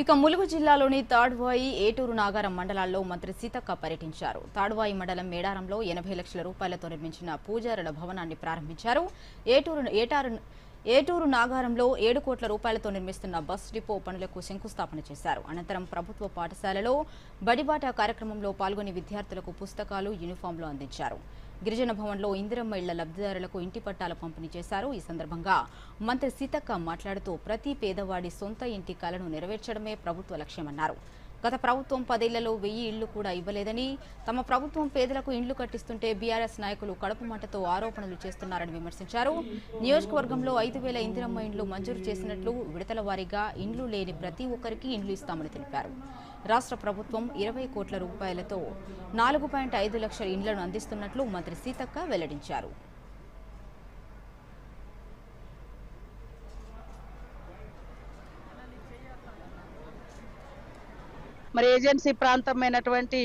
ఇక ములుగు జిల్లాలోని తాడ్వాయి ఏటూరు నాగారం మండలాల్లో మంత్రి సీతక్క పర్యటించారు. తాడ్వాయి మండలం మేడారంలో ఎనభై లక్షల రూపాయలతో నిర్మించిన పూజారుల భవనాన్ని ప్రారంభించారు. ఏటూరు ఏటారు ఏటూరు నాగారంలో ఏడు కోట్ల రూపాయలతో నిర్మిస్తున్న బస్ డిపో పనులకు శంకుస్థాపన చేశారు. అనంతరం ప్రభుత్వ పాఠశాలలో బడిబాట కార్యక్రమంలో పాల్గొని విద్యార్థులకు పుస్తకాలు యూనిఫామ్లు అందించారు. గిరిజన భవన్లో ఇందిరమ్మ ఇళ్ళ లబ్ధిదారులకు ఇంటి పట్టాల పంపిణీ చేశారు. ఈ సందర్భంగా మంత్రి సీతక్క మాట్లాడుతూ ప్రతి పేదవాడి సొంత ఇంటి కలను నెరవేర్చడమే ప్రభుత్వ లక్ష్యమన్నారు. గత ప్రభుత్వం పదేళ్ళలో వెయ్యి ఇళ్ళు కూడా ఇవ్వలేదని తమ ప్రభుత్వం పేదలకు ఇండ్లు కట్టిస్తుంటే బీఆర్ఎస్ నాయకులు కడుపు మంటతో ఆరోపణలు చేస్తున్నారని విమర్శించారు. నియోజకవర్గంలో ఐదు వేల ఇందిరమ్మ ఇండ్లు మంజూరు చేసినట్లు విడతల వారీగా ఇండ్లు లేని ప్రతి ఒక్కరికి ఇండ్లు ఇస్తామని తెలిపారు. రాష్ట్ర ప్రభుత్వం ఇరవై కోట్ల రూపాయలతో నాలుగు పాయింట్ ఐదు లక్షల ఇండ్లను అందిస్తున్నట్లు మంత్రి సీతక్క వెల్లడించారు. మరి ఏజెన్సీ ప్రాంతమైనటువంటి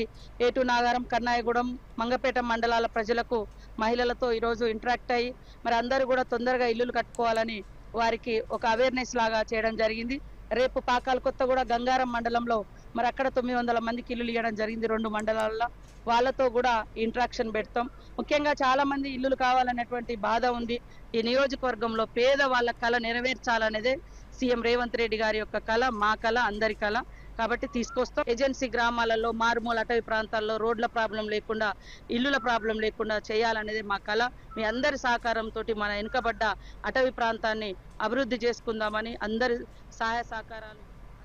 ఏటు నాగారం కన్నాయగూడెం మంగపేట మండలాల ప్రజలకు మహిళలతో ఈరోజు ఇంటరాక్ట్ అయ్యి మరి అందరూ కూడా తొందరగా ఇల్లులు కట్టుకోవాలని వారికి ఒక అవేర్నెస్ లాగా చేయడం జరిగింది. రేపు పాకాల కొత్త కూడా గంగారం మండలంలో మరి అక్కడ తొమ్మిది వందల మందికి ఇల్లులు ఇవ్వడం జరిగింది. రెండు మండలాల్లో వాళ్ళతో కూడా ఇంట్రాక్షన్ పెడతాం. ముఖ్యంగా చాలా మంది ఇల్లులు కావాలనేటువంటి బాధ ఉంది. ఈ నియోజకవర్గంలో పేద వాళ్ళ కళ నెరవేర్చాలనేదే సీఎం రేవంత్ రెడ్డి గారి యొక్క కళ మా కళ అందరి కళ. కాబట్టి తీసుకొస్తాం. ఏజెన్సీ గ్రామాలలో మారుమూల అటవీ ప్రాంతాల్లో రోడ్ల ప్రాబ్లం లేకుండా ఇల్లుల ప్రాబ్లం లేకుండా చేయాలనేది మా కళ మీ అందరి సహకారంతో మన వెనుకబడ్డ అటవీ ప్రాంతాన్ని అభివృద్ధి చేసుకుందామని అందరి సహాయ సహకారాలు